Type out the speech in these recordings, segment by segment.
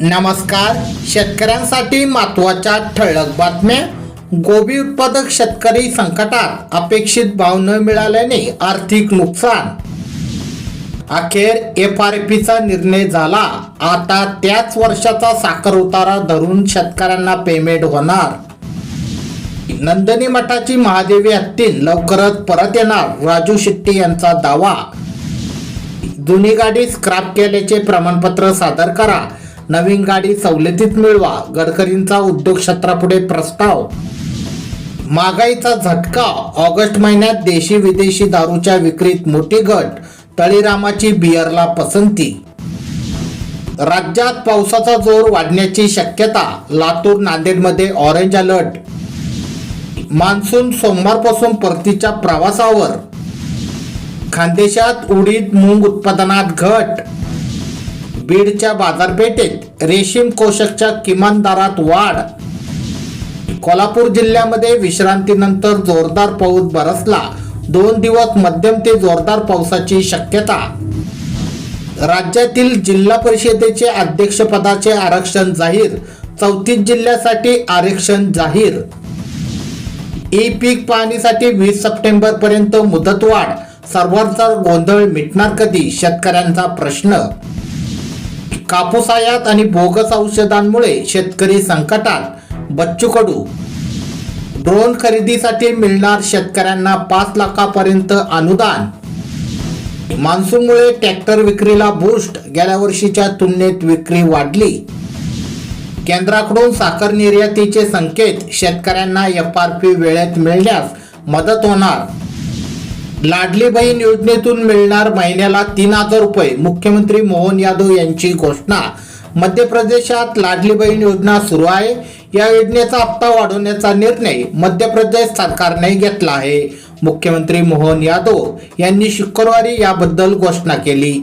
नमस्कार. शेतकऱ्यांसाठी महत्त्वाच्या ठळक बातम्या. गोबी उत्पादक शेतकरी संकटात अपेक्षित भाव न मिळाल्याने आर्थिक नुकसान. अखेर एफ आर पीचा निर्णय झाला. आता त्याच वर्षाचा साखर उतारा धरून शेतकऱ्यांना पेमेंट होणार. नंदनी मठाची महादेवी हत्तीन लवकरच परत येणार राजू शेट्टी यांचा दावा. जुनी गाडी स्क्रॅप केल्याचे प्रमाणपत्र सादर करा. नवीन गाडी सवलतीत मिळवा गडकरींचा उद्योग क्षेत्रापुढे प्रस्ताव. महागाईचा झटका ऑगस्ट महिन्यात देशी विदेशी दारूच्या विक्रीत मोठी घट तळीरामाची बियरला पसंती. राज्यात पावसाचा जोर वाढण्याची शक्यता लातूर नांदेडमध्ये ऑरेंज अलर्ट मान्सून सोमवारपासून परतीच्या प्रवासावर. खानदेशात उडीद मूग उत्पादनात घट. बीडच्या बाजारपेठेत रेशीम कोशकच्या किमान दरात वाढ. कोल्हापूर जिल्ह्यामध्ये विश्रांतीनंतर जोरदार पाऊस बरसला. दोन दिवस मध्यम ते जोरदार पावसाची शक्यता. राज्यातील जिल्हा परिषदेचे अध्यक्षपदाचे आरक्षण जाहीर. चौतीस जिल्ह्यासाठी आरक्षण जाहीर. ई पीक पाहणीसाठी वीस सप्टेंबर पर्यंत मुदतवाढ सर्वांचा गोंधळ मिटणार कधी? शेतकऱ्यांचा प्रश्न कापूस आयात आणि बोगस औषधांमुळे शेतकरी संकटात. बच्चू कडू ड्रोन खरेदीसाठी मिळणार शेतकऱ्यांना पाच लाखापर्यंत अनुदान. मान्सूनमुळे ट्रॅक्टर विक्रीला बूस्ट गेल्या वर्षीच्या तुलनेत विक्री वाढली. केंद्राकडून साखर निर्यातीचे संकेत शेतकऱ्यांना एफ आर पी वेळेत मिळण्यास मदत होणार. लाडली बहीण योजनेतून मिळणार महिन्याला तीन हजार रुपये. मुख्यमंत्री मोहन यादव यांची घोषणा. मध्य प्रदेशात लाडली बहीण योजना सुरू आहे. या योजनेचा हप्ता वाढवण्याचा निर्णय मध्य प्रदेश सरकारने घेतला आहे. मुख्यमंत्री मोहन यादव यांनी शुक्रवारी याबद्दल घोषणा केली.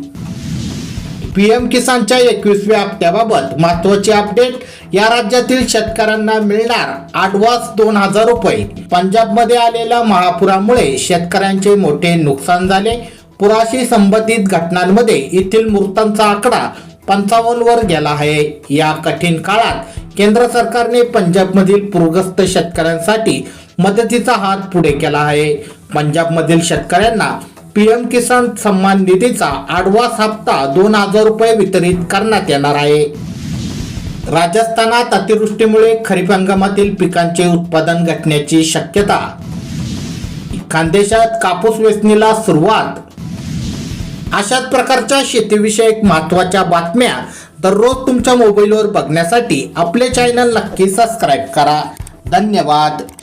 पीएम किसानच्या एकवीसव्या हप्त्याबाबत महत्वाची अपडेट या राज्यातील शेतकऱ्यांना मिळणार आडवास दोन हजार रुपये. पंजाबमध्ये आलेल्या महापुरामुळे शेतकऱ्यांचे मोठे नुकसान झाले. पुराशी संबंधित घटनांमध्ये येथील मृतांचा आकडा पंचावन्न वर गेला आहे. या कठीण काळात केंद्र सरकारने पंजाबमधील पूरग्रस्त शेतकऱ्यांसाठी मदतीचा हात पुढे केला आहे. पंजाबमधील शेतकऱ्यांना पीएम किसान सन्मान निधीचा आडवास हप्ता दोन हजार रुपये वितरित करण्यात येणार आहे. राजस्थानात अतिवृष्टीमुळे खरीप हंगामातील पिकांचे उत्पादन घटण्याची शक्यता. खानदेशात कापूस वेचणीला सुरुवात. अशाच प्रकारच्या शेतीविषयक महत्त्वाच्या बातम्या दररोज तुमच्या मोबाईलवर बघण्यासाठी आपले चॅनल नक्की सबस्क्राईब करा. धन्यवाद.